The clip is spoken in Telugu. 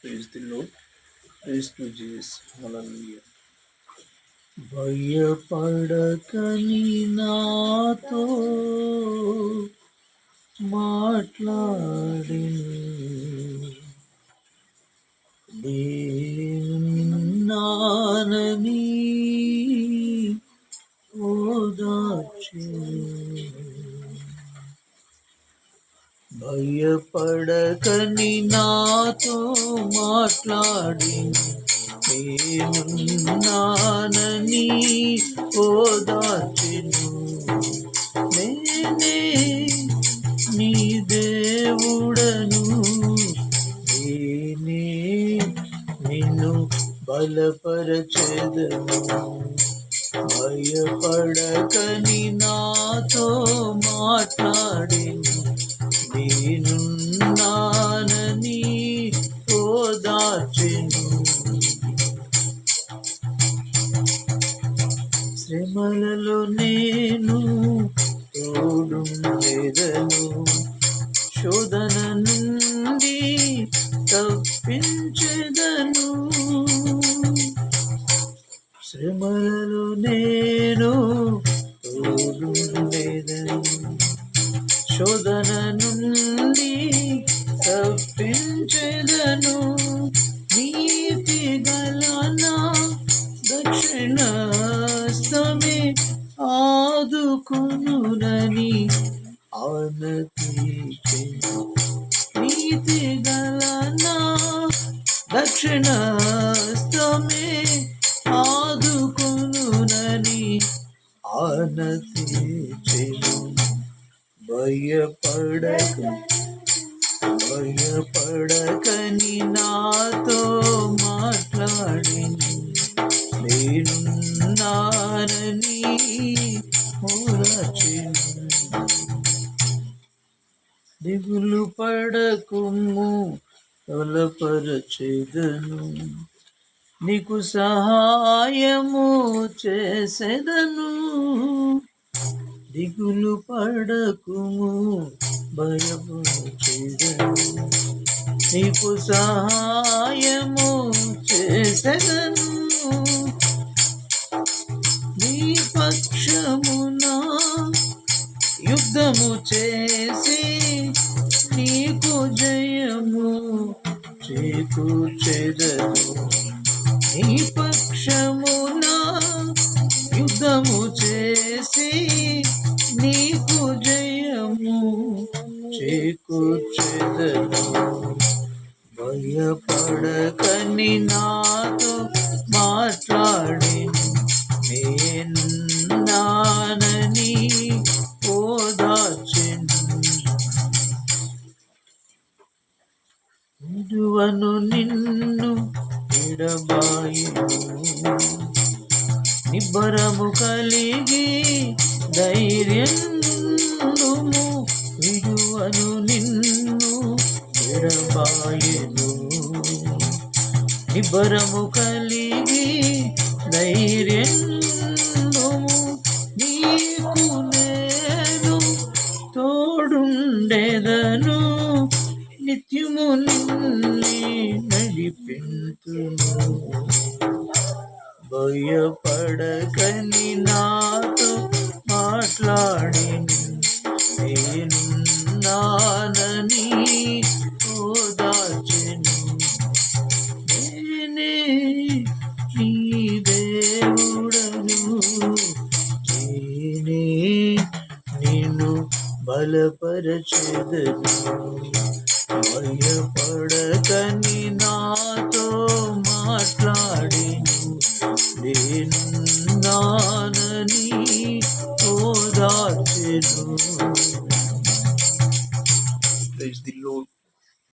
Praise the Lord praise to Jesus hallelujah భయపడకని నాతో మాట్లాడి నానని భయపడకని నాతో మాట్లాడి నేనున్నానని ఓదార్చెను. నేనే నీ దేవుడను. నేనే నిన్ను బలపరచెదను. భయపడకని నాతో మాట్లాడిను నేను తోడుండెదను శోధన నుండి తప్పించెదను. శ్రమలలో నేను తోడుండెదను శోధన నీతి గలనా దక్షిణస్తమే ఆదుకునునని ఆనతి భయపడక భయపడకని నాతో మాట్లాడింది నేనున్నానని ఓరచెను దిగులు పడకుము తొలపరచెదను. నీకు సహాయము చేసేదను. దిగులు పడకుము భయపరచెదను నీకు సహాయము చేసేదను. యుద్ధము చేసి నీకు జయము చేకూర్చెదను నీ పక్షమునా యుద్ధము చేసి నీకు జయము చేకూర్చెదను భయపడకని నాతో మాట్లాడిన విడువను నిన్ను ఎడబాయును నిబ్బరము కలిగి ధైర్యము విడువను నిన్ను ఎడబాయును నిబ్బరము కలిగి ధైర్యము నీకు నేను తోడుండెదను. నిత్యము నిన్ను భయపడకని నాతో మాట్లాడి నేనున్నానని ఓదార్చెను. నేనే నీ దేవుడను. నేనే నిన్ను బలపరచెదను. భయపడక నాతో మాట్లాడి నేనున్నానని ఓదార్చెను Praise the Lord.